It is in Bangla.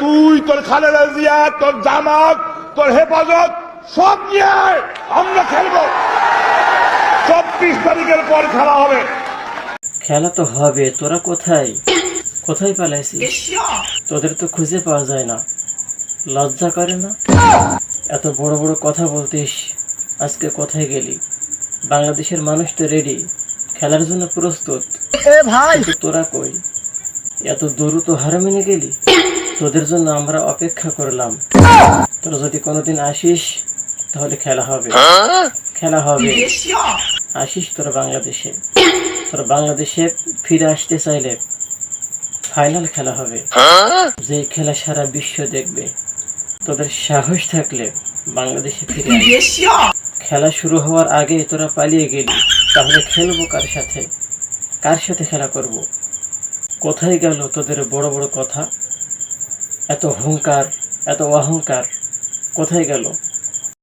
তুই তোর খালেদা জিয়া তোর জামাত তোর হেফাজত সব নিয়ে আমরা খেলব। চব্বিশ তারিখের পর খেলা হবে। খেলা তো হবে তোরা কোথায়? কোথায় পালাইছিস? তোদের তো খুঁজে পাওয়া যায় না। লজ্জা করে না? এত বড় বড় কথা বলতিস আজকে কোথায় গেলি? বাংলাদেশের মানুষ তো রেডি খেলার জন্য প্রস্তুত। তোরা কই? এত দ্রুত তো মেনে গেলি? তোদের জন্য আমরা অপেক্ষা করলাম। তোরা যদি কোনোদিন আসিস তাহলে খেলা হবে। খেলা হবে। আসিস তোরা বাংলাদেশে। তোরা বাংলাদেশে ফিরে আসতে চাইলে ফাইনাল খেলা হবে। যে খেলা সারা বিশ্ব দেখবে। তোদের সাহস থাকলে বাংলাদেশে ফিরে খেলা শুরু হওয়ার আগে তোরা পালিয়ে গেলি। তাহলে খেলব কার সাথে? কার সাথে খেলা করব? কোথায় গেল তোদের বড় বড় কথা? এত হুঙ্কার এত অহংকার কোথায় গেল?